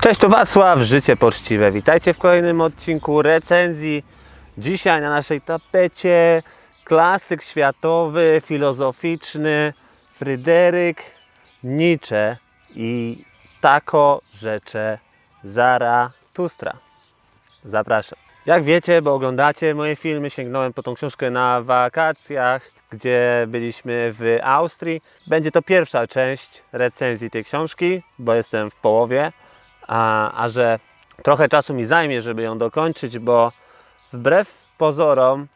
Cześć, tu Wacław, Życie Poczciwe. Witajcie w kolejnym odcinku recenzji. Dzisiaj na naszej tapecie klasyk światowy, filozoficzny Fryderyk Nietzsche i tako rzecze Zaratustra. Zapraszam. Jak wiecie, bo oglądacie moje filmy, sięgnąłem po tą książkę na wakacjach, gdzie byliśmy w Austrii. Będzie to pierwsza część recenzji tej książki, bo jestem w połowie, a, a że trochę czasu mi zajmie, żeby ją dokończyć, bo wbrew pozorom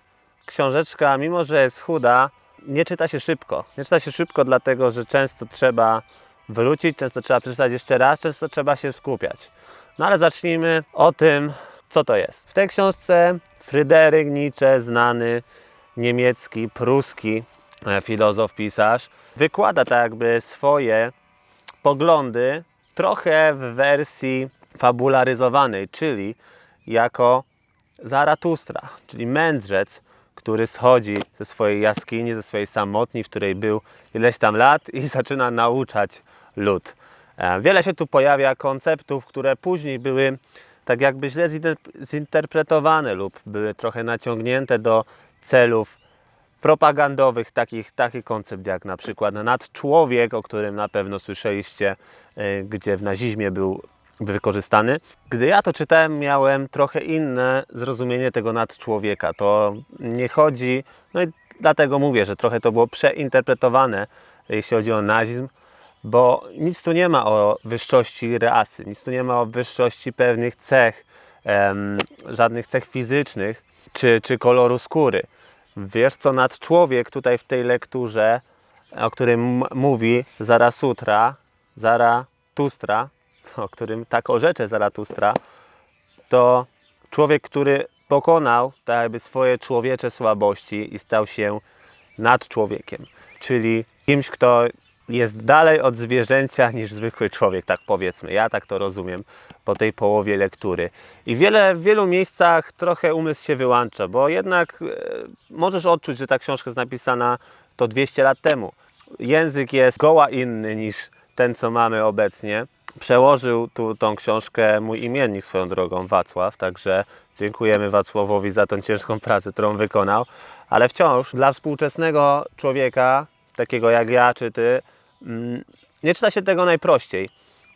książeczka, mimo że jest chuda, nie czyta się szybko. Nie czyta się szybko, dlatego że często trzeba wrócić, często trzeba przeczytać jeszcze raz, często trzeba się skupiać. No ale zacznijmy o tym, co to jest. W tej książce Fryderyk Nietzsche, znany niemiecki, pruski e, filozof, pisarz, wykłada tak jakby swoje poglądy trochę w wersji fabularyzowanej, czyli jako Zaratustra, czyli mędrzec, który schodzi ze swojej jaskini, ze swojej samotni, w której był ileś tam lat i zaczyna nauczać lud. E, Wiele się tu pojawia konceptów, które później były tak jakby źle zinter- zinterpretowane lub były trochę naciągnięte do celów propagandowych, takich, taki koncept jak na przykład nadczłowiek, o którym na pewno słyszeliście, y, gdzie w nazizmie był wykorzystany. Gdy ja to czytałem, miałem trochę inne zrozumienie tego nadczłowieka. To nie chodzi, no i dlatego mówię, że trochę to było przeinterpretowane, jeśli chodzi o nazizm, bo nic tu nie ma o wyższości rasy, nic tu nie ma o wyższości pewnych cech, em, żadnych cech fizycznych czy, czy koloru skóry. Wiesz co nadczłowiek tutaj w tej lekturze, o którym mówi Zarasutra, Zaratustra, o którym tak orzecze Zaratustra, to człowiek, który pokonał tak jakby swoje człowiecze słabości i stał się nad człowiekiem, czyli kimś, kto jest dalej od zwierzęcia niż zwykły człowiek, tak powiedzmy. Ja tak to rozumiem po tej połowie lektury. I wiele, w wielu miejscach trochę umysł się wyłącza, bo jednak e, możesz odczuć, że ta książka jest napisana to 200 lat temu. Język jest goła inny niż ten, co mamy obecnie. Przełożył tu tą książkę mój imiennik swoją drogą, Wacław, także dziękujemy Wacławowi za tą ciężką pracę, którą wykonał. Ale wciąż dla współczesnego człowieka, takiego jak ja czy ty, nie czyta się tego najprościej.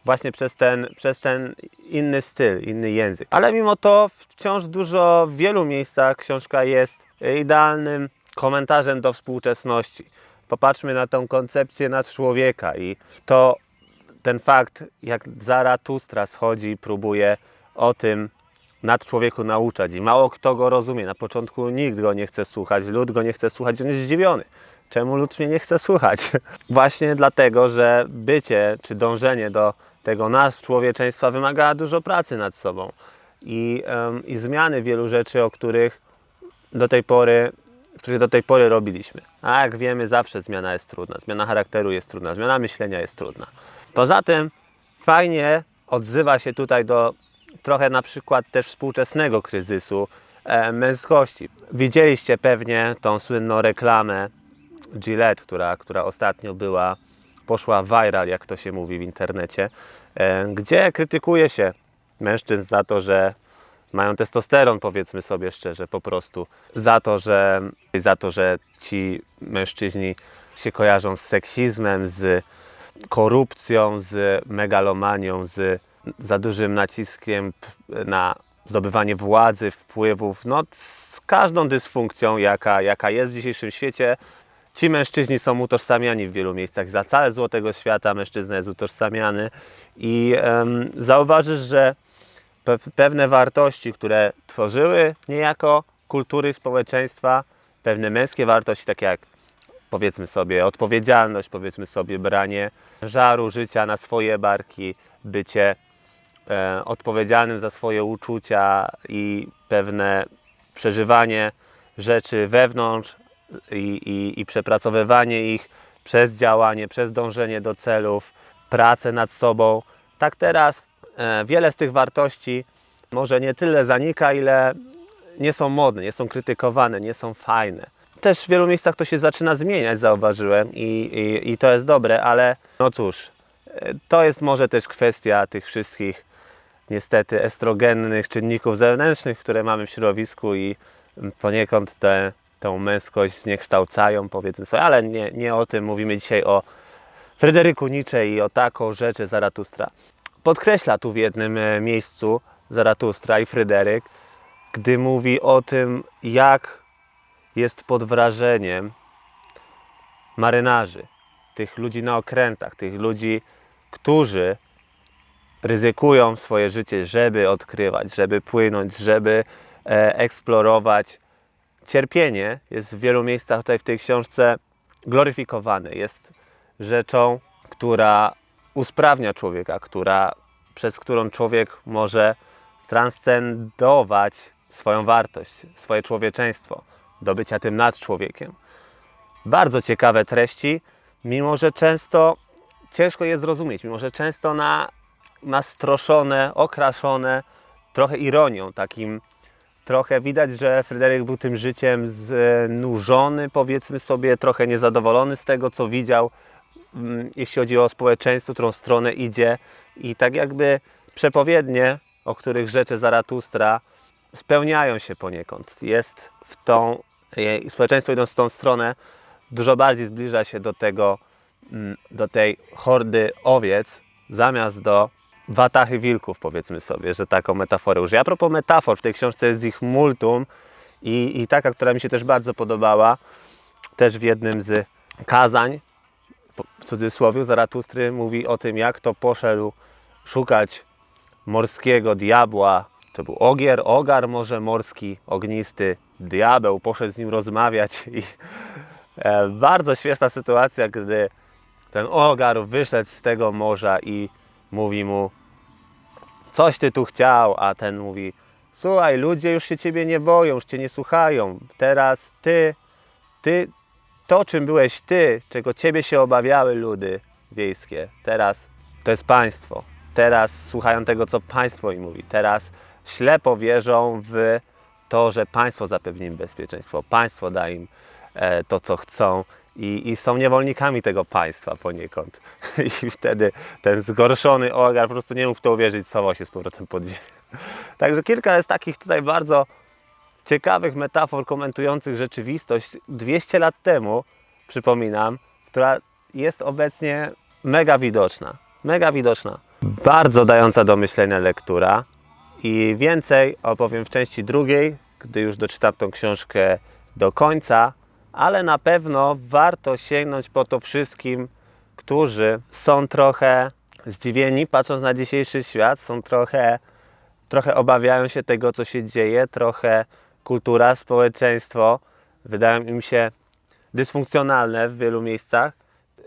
Właśnie przez ten, przez ten inny styl, inny język. Ale mimo to wciąż dużo, w wielu miejscach książka jest idealnym komentarzem do współczesności. Popatrzmy na tą koncepcję nad człowieka i to ten fakt, jak Zaratustra schodzi i próbuje o tym nad człowieku nauczać i mało kto go rozumie. Na początku nikt go nie chce słuchać, lud go nie chce słuchać, on jest zdziwiony. Czemu lud mnie nie chce słuchać? Właśnie dlatego, że bycie czy dążenie do tego nas, człowieczeństwa, wymaga dużo pracy nad sobą i, em, i zmiany wielu rzeczy, o których do tej pory, których do tej pory robiliśmy. A jak wiemy, zawsze zmiana jest trudna. Zmiana charakteru jest trudna, zmiana myślenia jest trudna. Poza tym fajnie odzywa się tutaj do trochę na przykład też współczesnego kryzysu e, męskości. Widzieliście pewnie tą słynną reklamę Gillette, która, która ostatnio była, poszła viral, jak to się mówi w internecie, e, gdzie krytykuje się mężczyzn za to, że mają testosteron, powiedzmy sobie szczerze, po prostu za to, że, za to, że ci mężczyźni się kojarzą z seksizmem, z korupcją, z megalomanią, z za dużym naciskiem na zdobywanie władzy, wpływów, no z każdą dysfunkcją, jaka, jaka jest w dzisiejszym świecie. Ci mężczyźni są utożsamiani w wielu miejscach. Za całe złotego świata mężczyzna jest utożsamiany i em, zauważysz, że pe- pewne wartości, które tworzyły niejako kultury społeczeństwa, pewne męskie wartości, takie jak powiedzmy sobie odpowiedzialność, powiedzmy sobie branie żaru życia na swoje barki, bycie e, odpowiedzialnym za swoje uczucia i pewne przeżywanie rzeczy wewnątrz i, i, i przepracowywanie ich przez działanie, przez dążenie do celów, pracę nad sobą. Tak teraz e, wiele z tych wartości może nie tyle zanika, ile nie są modne, nie są krytykowane, nie są fajne. Też w wielu miejscach to się zaczyna zmieniać, zauważyłem, i, i, i to jest dobre, ale no cóż, e, to jest może też kwestia tych wszystkich niestety estrogennych czynników zewnętrznych, które mamy w środowisku i poniekąd tę tą męskość zniekształcają, powiedzmy sobie, ale nie, nie o tym mówimy dzisiaj o Fryderyku Nietzsche i o taką rzeczy Zaratustra. Podkreśla tu w jednym e, miejscu Zaratustra i Fryderyk, gdy mówi o tym, jak jest pod wrażeniem marynarzy, tych ludzi na okrętach, tych ludzi, którzy ryzykują swoje życie, żeby odkrywać, żeby płynąć, żeby e, eksplorować. Cierpienie jest w wielu miejscach tutaj w tej książce gloryfikowane. Jest rzeczą, która usprawnia człowieka, która, przez którą człowiek może transcendować swoją wartość, swoje człowieczeństwo, do bycia tym nad człowiekiem. Bardzo ciekawe treści, mimo że często ciężko je zrozumieć, mimo że często na, nastroszone, okraszone trochę ironią, takim trochę widać, że Fryderyk był tym życiem znużony, powiedzmy sobie, trochę niezadowolony z tego, co widział, mm, jeśli chodzi o społeczeństwo, którą stronę idzie i tak jakby przepowiednie, o których rzeczy Zaratustra spełniają się poniekąd. Jest w tą, społeczeństwo idąc w tą stronę, dużo bardziej zbliża się do tego, mm, do tej hordy owiec, zamiast do watachy wilków, powiedzmy sobie, że taką metaforę użyję. A propos metafor, w tej książce jest ich multum i, i taka, która mi się też bardzo podobała, też w jednym z kazań, w cudzysłowie, Zaratustry mówi o tym, jak to poszedł szukać morskiego diabła. To był ogier, ogar może morski, ognisty, diabeł, poszedł z nim rozmawiać i e, bardzo śmieszna sytuacja, gdy ten ogar wyszedł z tego morza i mówi mu coś ty tu chciał, a ten mówi słuchaj, ludzie już się ciebie nie boją, już cię nie słuchają, teraz ty, ty, to czym byłeś ty, czego ciebie się obawiały ludy wiejskie, teraz to jest państwo, teraz słuchają tego, co państwo im mówi, teraz ślepo wierzą w to, że państwo zapewni im bezpieczeństwo, państwo da im e, to, co chcą i, i są niewolnikami tego państwa poniekąd. I wtedy ten zgorszony ogar po prostu nie mógł w to uwierzyć, schował się z powrotem pod ziemię. Także kilka jest takich tutaj bardzo ciekawych metafor komentujących rzeczywistość 200 lat temu, przypominam, która jest obecnie mega widoczna. Mega widoczna. Bardzo dająca do myślenia lektura. I więcej opowiem w części drugiej, gdy już doczytam tą książkę do końca, ale na pewno warto sięgnąć po to wszystkim, którzy są trochę zdziwieni, patrząc na dzisiejszy świat, są trochę, trochę obawiają się tego, co się dzieje, trochę kultura, społeczeństwo wydają im się dysfunkcjonalne w wielu miejscach.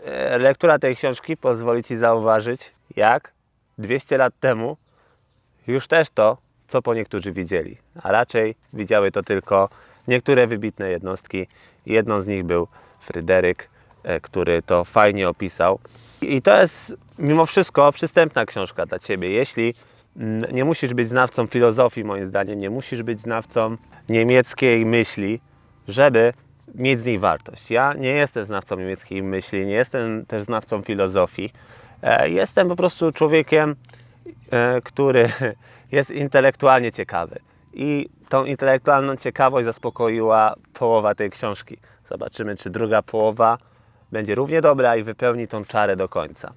E, Lektura tej książki pozwoli Ci zauważyć, jak 200 lat temu już też to, co po niektórzy widzieli, a raczej widziały to tylko niektóre wybitne jednostki. Jedną z nich był Fryderyk, e, który to fajnie opisał. I to jest mimo wszystko przystępna książka dla Ciebie. Jeśli nie musisz być znawcą filozofii, moim zdaniem, nie musisz być znawcą niemieckiej myśli, żeby mieć z niej wartość. Ja nie jestem znawcą niemieckiej myśli, nie jestem też znawcą filozofii. E, Jestem po prostu człowiekiem, e, który jest intelektualnie ciekawy. I tą intelektualną ciekawość zaspokoiła połowa tej książki. Zobaczymy, czy druga połowa będzie równie dobra i wypełni tą czarę do końca.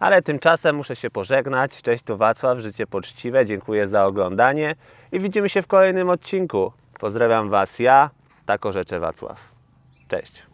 Ale tymczasem muszę się pożegnać. Cześć, tu Wacław, Życie Poczciwe. Dziękuję za oglądanie i widzimy się w kolejnym odcinku. Pozdrawiam Was ja, Tako Rzecze Wacław. Cześć.